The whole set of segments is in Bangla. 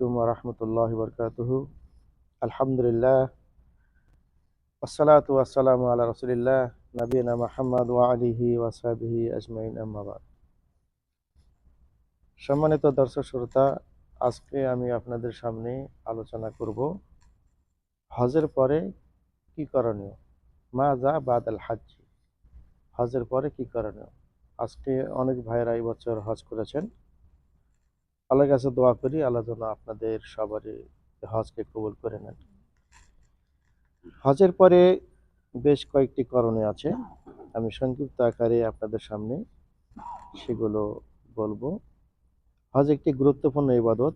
আলাইকুম রহমতুল্লাহ বরকাত আলহামদুলিল্লাহ। আসসালাত আল্লাহ রসুলিল্লাহ নবীনা মাহমদ ওয়া আলিহি ওয়াসাবিহি আজমাইন আহমাবাদ সম্মানিত দর্শক শ্রোতা, আজকে আমি আপনাদের সামনে আলোচনা করব হজের পরে কি করণীয়? মা যা বাদ আল হাজি হজের পরে কি করণীয়? আজকে অনেক ভাইরা এই বছর হজ করেছেন। আল্লাহর কাছে দোয়া করি, আল্লাহ যেন আপনাদের সবারই হজকে কবুল করে নেন। হজের পরে বেশ কয়েকটি করণীয় আছে। আমি সংক্ষিপ্ত আকারে আপনাদের সামনে সেগুলো বলব। হজ একটি গুরুত্বপূর্ণ ইবাদত।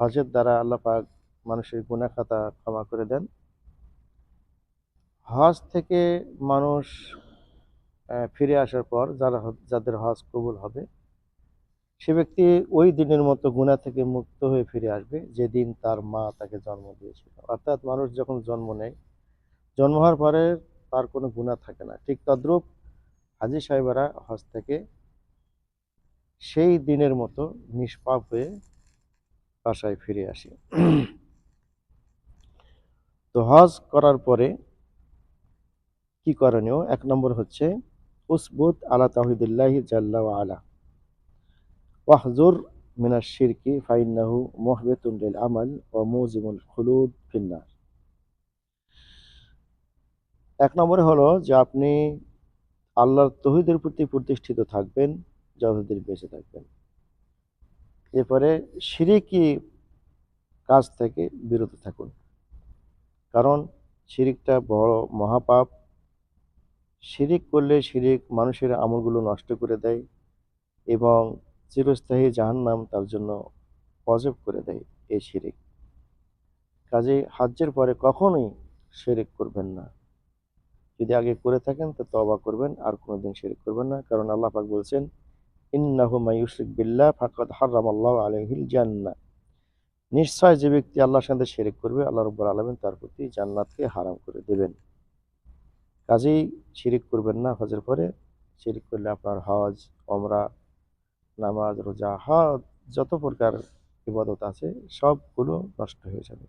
হজের দ্বারা আল্লাহ পাক মানুষের গুনাহ খাতা ক্ষমা করে দেন। হজ থেকে মানুষ ফিরে আসার পর যারা যাদের হজ কবুল হবে সে ব্যক্তি ওই দিনের মতো গুনাহ থেকে মুক্ত হয়ে ফিরে আসবে যেদিন তার মা তাকে জন্ম দিয়েছিল। অর্থাৎ মানুষ যখন জন্ম নেয়, জন্ম হওয়ার পরে তার কোনো গুনাহ থাকে না। ঠিক তদ্রূপ হাজি সাহেবরা হজ থেকে সেই দিনের মতো নিষ্পাপ হয়ে বাসায় ফিরে আসি। তো হজ করার পরে কি করণীয়? এক নম্বর হচ্ছে, উসবুত আলা তাহিদুল্লাহি জাল্লা আলা। ওয়াহজুর মিনাশ শিরকি ফাইন্নাহু মুহবিতুন লিল আমাল ওয়া মুজিমুল খুলুদ ফিন্নার এক নম্বরে হলো যে আপনি আল্লাহর তহিদের প্রতি প্রতিষ্ঠিত থাকবেন যতদিন বেঁচে থাকবেন। এরপরে শিরিকি কাজ থেকে বিরত থাকুন। কারণ শিরিকটা বড় মহাপাপ। শিরিক করলে শিরিক মানুষের আমলগুলো নষ্ট করে দেয় এবং চিরস্থায়ী জাহান্নাম তার জন্য অজব করে দেয় এই শিরিক। কাজে হাজ্যের পরে কখনোই শিরিক করবেন না। যদি আগে করে থাকেন তো তবা করবেন, আর কোনোদিন শেরিক করবেন না। কারণ আল্লাহ পাক বলছেন, ইন্নাহু মায়ুশরিক বিল্লাহ ফাকাদ হারামাল্লাহু আলাইহিল জান্নাহ। নিশ্চয় যে ব্যক্তি আল্লাহর সাথে শিরিক করবে, আল্লাহ রাব্বুল আলামিন তার প্রতি জান্নাতকে হারাম করে দেবেন। কাজেই শিরিক করবেন না, হজের পরে শিরিক করলে আপনার হজ, ওমরা নামাজ, রোজা, হজ, যত প্রকার ইবাদত আছে, সবগুলো নষ্ট হয়ে যাবে।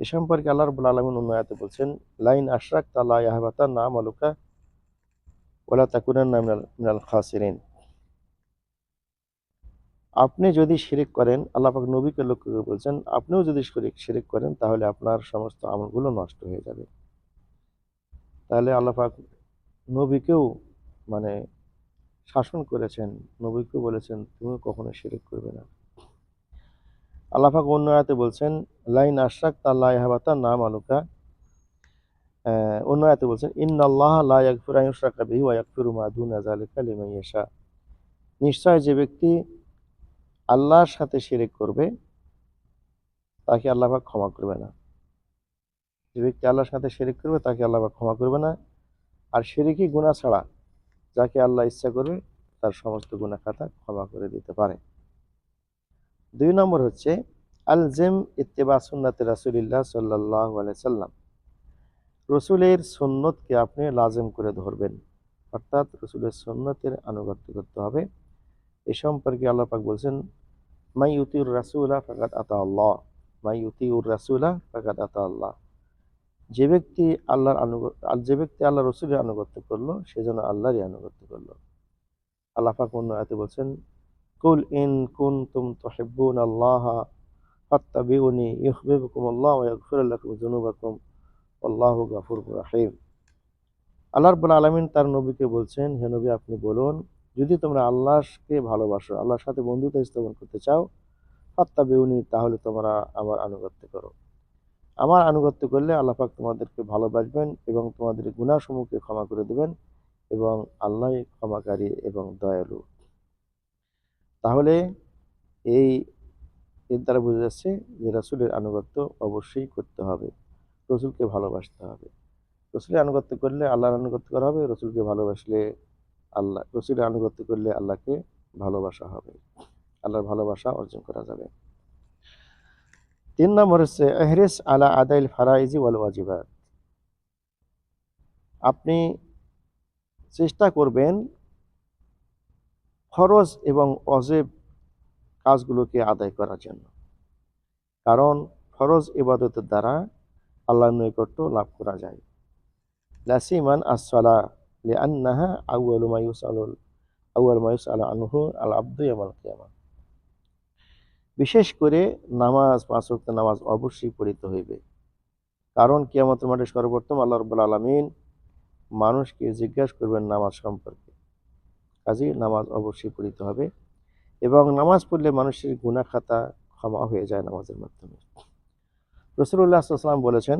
এ সম্পর্কে আল্লাহ রাব্বুল আলামিন অন্য আয়াতে বলছেন, লাইন আশরাক তালা ইয়াহবাতা নাম আলুকা ওলা তাকুনান্না মিনাল মিনাল খাসিরিন। আপনি যদি শিরিক করেন, আল্লাহ পাক নবীকে লক্ষ্য করে বলছেন, আপনিও যদি শিরিক শিরিক করেন, তাহলে আপনার সমস্ত আমলগুলো নষ্ট হয়ে যাবে। তাহলে আল্লাহ পাক নবীকেও মানে শাসন করেছেন নবীকেও বলেছেন তুমি কখনো শিরিক করবে না। আল্লাহ পাক অন্য আয়াতে বলছেন, লাইন আশরাক তাল্লাহ ইহাবাতা নাম আলুকা অন্য আয়াতে বলছেন, ইন্নাল্লাহ লা ইয়াগফিরু আন ইউশরাকা বিহি ওয়া ইয়াগফিরু মা দুনা যালিকা লিমান ইয়াশা। নিশ্চয় যে ব্যক্তি আল্লাহর সাথে শিরিক করবে, তাকে আল্লাহ পাক ক্ষমা করবে না। যে ব্যক্তি আল্লাহর সাথে শিরিক করবে, তাকে আল্লাহ পাক ক্ষমা করবে না। আর শিরিকি গুনাহ ছাড়া যাকে আল্লাহ ইচ্ছা করবে তার সমস্ত গুনাহ খাতা ক্ষমা করে দিতে পারে। দুই নম্বর হচ্ছে আল জেম ইত্তেবা সুন্নাতে রাসুলিল্লাহ সাল্লাহ সাল্লাম। রসুলের সুন্নতকে আপনি লাজেম করে ধরবেন। অর্থাৎ রসুলের সুন্নতের আনুগত্য করতে হবে। এ সম্পর্কে আল্লাহ পাক বলছেন, মাই ইউতিউর রাসুলা ফাকাত আতা আল্লাহ। মাই ইউতিউর রাসুলা ফাকাত আতা আল্লাহ। যে ব্যক্তি আল্লাহর আনুগত্য যে ব্যক্তি আল্লাহ রসুলের আনুগত্য করল, সে যেন আল্লাহরই আনুগত্য করল। আল্লাহ পাক অন্য আয়াতে বলছেন, কুল ইন কুনতুম তুহিব্বুন আল্লাহ ফাত্তাবিউনি ইউহিব্বুকুম আল্লাহ ওয়া ইয়াগফির লাকুম যুনুবাকুম আল্লাহু গাফুরুর রহিম। আল্লাহ রাব্বুল আলামিন তার নবীকে বলছেন, হে নবী, আপনি বলুন, যদি তোমরা আল্লাহকে ভালোবাসো, আল্লাহর সাথে বন্ধুত্ব স্থাপন করতে চাও, ফাত্তাবিউনি, তাহলে তোমরা আমার আনুগত্য করো। আমার আনুগত্য করলে আল্লাহ পাক তোমাদেরকে ভালোবাসবেন এবং তোমাদের গুনাহসমূহকে ক্ষমা করে দেবেন এবং আল্লাহ ক্ষমাকারী এবং দয়ালু। তাহলে এই এর দ্বারা বোঝা যাচ্ছে যে রাসূলের আনুগত্য অবশ্যই করতে হবে, রসুলকে ভালোবাসতে হবে। রসুলের আনুগত্য করলে আল্লাহর আনুগত্য করা হবে, রসুলকে ভালোবাসলে আল্লাহ, রসুলের আনুগত্য করলে আল্লাহকে ভালোবাসা হবে। আল্লাহর ভালোবাসা অর্জন করা যাবে। তিন নম্বর হচ্ছে এহরিস আলা আদাইল ফারাইজি ওয়াল ওয়াজিবাত আপনি চেষ্টা করবেন ফরজ এবং অজেব কাজগুলোকে আদায় করার জন্য। কারণ ফরজ ইবাদতের দ্বারা আল্লাহ নৈকট্য লাভ করা যায়। লাসিমান আসসালা লিআন্নাহা আউয়ালু মা ইউসালুল আউয়াল মা ইউসালু আনহু আল আব্দু ইয়ামাল কিয়ামা বিশেষ করে নামাজ, পাঁচ ওয়াক্ত নামাজ অবশ্যই পড়িতে হইবে। কারণ কিয়ামতের মাঠে সর্বপ্রথম আল্লাহ রব্বুল আলামিন মানুষকে জিজ্ঞাসা করবেন নামাজ সম্পর্কে। কাজেই নামাজ অবশ্যই পড়িতে হবে এবং নামাজ পড়লে মানুষের গুনাহ খাতা ক্ষমা হয়ে যায় নামাজের মাধ্যমে। রসুল্লাহ সাল্লাম বলেছেন,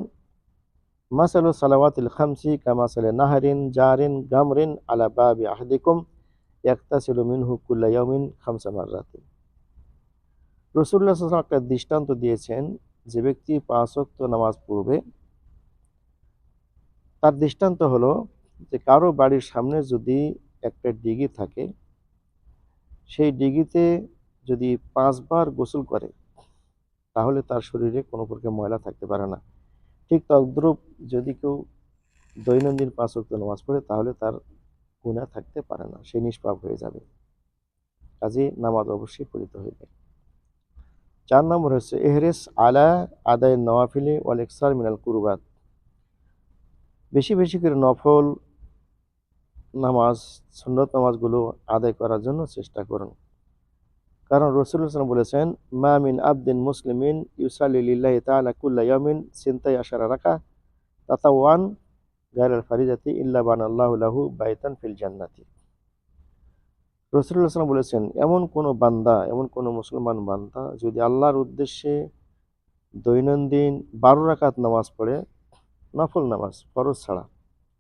মাসালু সালাওয়াতিল খামসি কামাসালে নাহারিন জারিন গামরিন আলা বাবি আহদিকুম ইয়াক্তাসিলু মিনহু কুল্লা ইয়াউমিন খামসা মাররাতিন। রসুল্লাহ সাল্লাম একটা দৃষ্টান্ত দিয়েছেন যে ব্যক্তি পাঁচ ওয়াক্ত নামাজ পড়বে, তার দৃষ্টান্ত হলো যে কারও বাড়ির সামনে যদি একটা ডিগি থাকে, সেই ডিগিতে যদি পাঁচবার গোসল করে, তাহলে তার শরীরে কোনো প্রকার ময়লা থাকতে পারে না। ঠিক তদ্রুপ যদি কেউ দৈনন্দিন পাঁচ ওয়াক্ত নামাজ পড়ে, তাহলে তার গুণা থাকতে পারে না, সে নিষ্পাপ হয়ে যাবে। কাজে নামাজ অবশ্যই পড়িতে হইবে। চার নম্বর হচ্ছে, এহরেস আলা আদায় নওয়াফিলে ওয়াল ইকসার মিনাল কুরবাত। বেশি বেশি করে নফল নামাজ, সুন্নত নামাজগুলো আদায় করার জন্য চেষ্টা করুন। কারণ রসুল্লাহ বলেছেন, মা মিন আবদিন মুসলিমিন ইউসালি লিল্লাহি তাআলা কুল্লা ইয়ামিন সিনতাই আশারা রাকা তাতাওয়ান গায়রাল ফারিজাতি ইল্লা বানাল্লাহু লাহু বাইতান ফিল জান্নাতি। রসুল্লাহ সাল্লাম বলেছেন, এমন কোনো বান্দা, এমন কোনো মুসলমান বান্দা যদি আল্লাহর উদ্দেশ্যে দৈনন্দিন বারো রাকাত নামাজ পড়ে, নফল নামাজ, ফরজ ছাড়া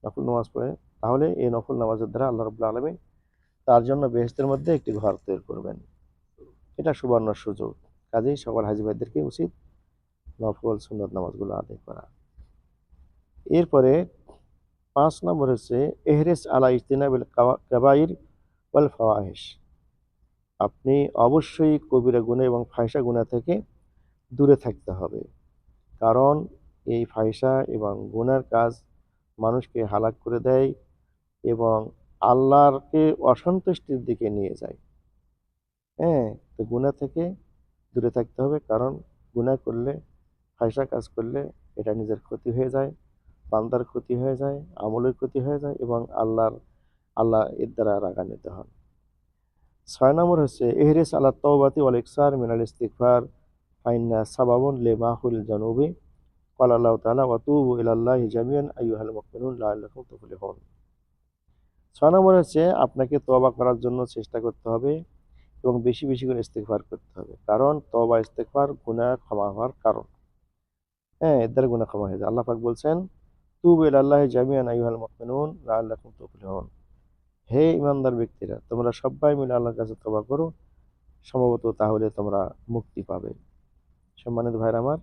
নফল নামাজ পড়ে, তাহলে এই নফল নামাজের দ্বারা আল্লাহ রবুল্লা আলমী তার জন্য বেহেস্তের মধ্যে একটি ঘর তৈরি করবেন। এটা সুবর্ণ সুযোগ। কাজেই সকল হাজি ভাইদেরকে উচিত নফল, সুন্নত নামাজগুলো আদায় করা। এরপরে পাঁচ নম্বর হচ্ছে, এহরেস আলা ইস্তিনাবিল কাবাইর ওয়াল ফাওয়াহিস আপনি অবশ্যই কবিরা গুণা এবং ফাইসা গুণা থেকে দূরে থাকতে হবে। কারণ এই ফাইসা এবং গুনার কাজ মানুষকে হালাক করে দেয় এবং আল্লাহরকে অসন্তুষ্টির দিকে নিয়ে যায়। হ্যাঁ তো গুণা থেকে দূরে থাকতে হবে কারণ গুণা করলে ফাইসা কাজ করলে এটা নিজের ক্ষতি হয়ে যায়, বান্দার ক্ষতি হয়ে যায়, আমলের ক্ষতি হয়ে যায় এবং আল্লাহর আল্লাহ এর দ্বারা রাগান্বিত হন ছয় নম্বর হচ্ছে এহরেস আল্লাহ তওবাতি ওয়াল ইকসার মিনাল ইস্তিগফার ফাইন্না সাবাবুন লে মাহুল জানুবি قال الله تعالى وتوبوا إلى الله جميعا أيها المؤمنون لعلكم تفلحون ছয় নম্বর হচ্ছে আপনাকে তওবা করার জন্য চেষ্টা করতে হবে এবং বেশি বেশি করে ইস্তেগফার করতে হবে কারণ তওবা ইস্তেগফার গুনাহ ক্ষমা হওয়ার কারণ হ্যাঁ এর দ্বারা গুনাহ ক্ষমা হয়ে যায় আল্লাহ পাক বলছেন তুবু ইলাল্লাহি জামিআন আইয়ুহাল মুমিনুন লাআল্লাকুম তুফলিহুন হে ইমানদার ব্যক্তিরা, তোমরা সবাই মিলে আল্লাহর কাছে তবা করো। সম্ভবত তাহলে তোমরা মুক্তি পাবে। সম্মানিত ভাইরা আমার,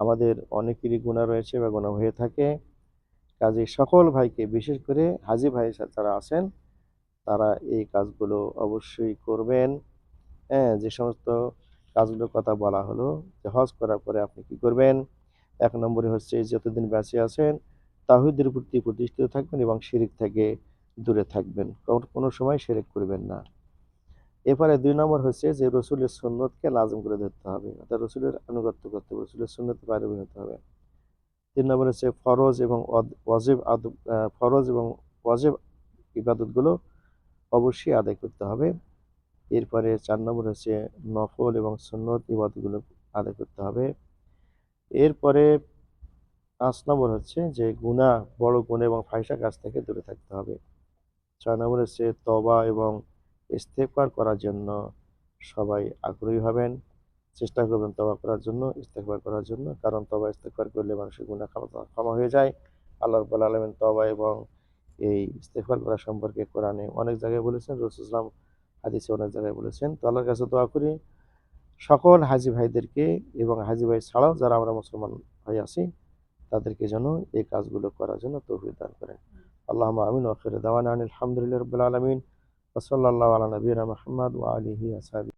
আমাদের অনেকেরই গুণা রয়েছে বা গুণা হয়ে থাকে। কাজে সকল ভাইকে, বিশেষ করে হাজি ভাই যারা আছেন, তারা এই কাজগুলো অবশ্যই করবেন। হ্যাঁ যে সমস্ত কাজগুলোর কথা বলা হলো, যে হজ করার পরে আপনি কি করবেন? এক নম্বরে হচ্ছে, যতদিন বেঁচে আছেন, তাহিদের প্রতি প্রতিষ্ঠিত থাকবেন এবং শিরিক থেকে দূরে থাকবেন। কোনো সময় শিরিক করবেন না। এরপরে দুই নম্বর হচ্ছে যে রসুলের সুন্নতকে লাজম করে ধরতে হবে। অর্থাৎ রসুলের আনুগত্য করতে হবে, রসুলের সুন্নত বাইরে হতে হবে। তিন নম্বর হচ্ছে ফরজ এবং ওয়াজিব ফরজ এবং ওয়াজিব ইবাদতগুলো অবশ্যই আদায় করতে হবে। এরপরে চার নম্বর হচ্ছে নফল এবং সুন্নত ইবাদতগুলো আদায় করতে হবে। এরপরে পাঁচ নম্বর হচ্ছে যে গুণা বড় গুণ এবং ফাইসা কাজ থেকে দূরে থাকতে হবে। ছয় নম্বর হচ্ছে তবা এবং ইস্তেকবার করার জন্য সবাই আগ্রহী হবেন, চেষ্টা করবেন তবা করার জন্য ইস্তেকবার করার জন্য। কারণ তবা ইস্তেকবার করলে মানুষের গুণা ক্ষমা হয়ে যায়। আল্লাহ রব্বুল আলমেন তবা এবং এই ইস্তেকবার করা সম্পর্কে কোরআনে অনেক জায়গায় বলেছেন, রসুল ইসলাম হাদিসে অনেক জায়গায় বলেছেন, তো আল্লাহর কাছে দোয়া করি, সকল হাজি ভাইদেরকে এবং হাজি ভাই ছাড়াও যারা আমরা মুসলমান ভাই আছি, তাদেরকে যেন এই কাজগুলো করার জন্য তৌফিক দান করেন। اللهم آمين وآخر دعوانا أن الحمد لله رب العالمين وصلى الله على نبينا محمد وعلى اله وصحبه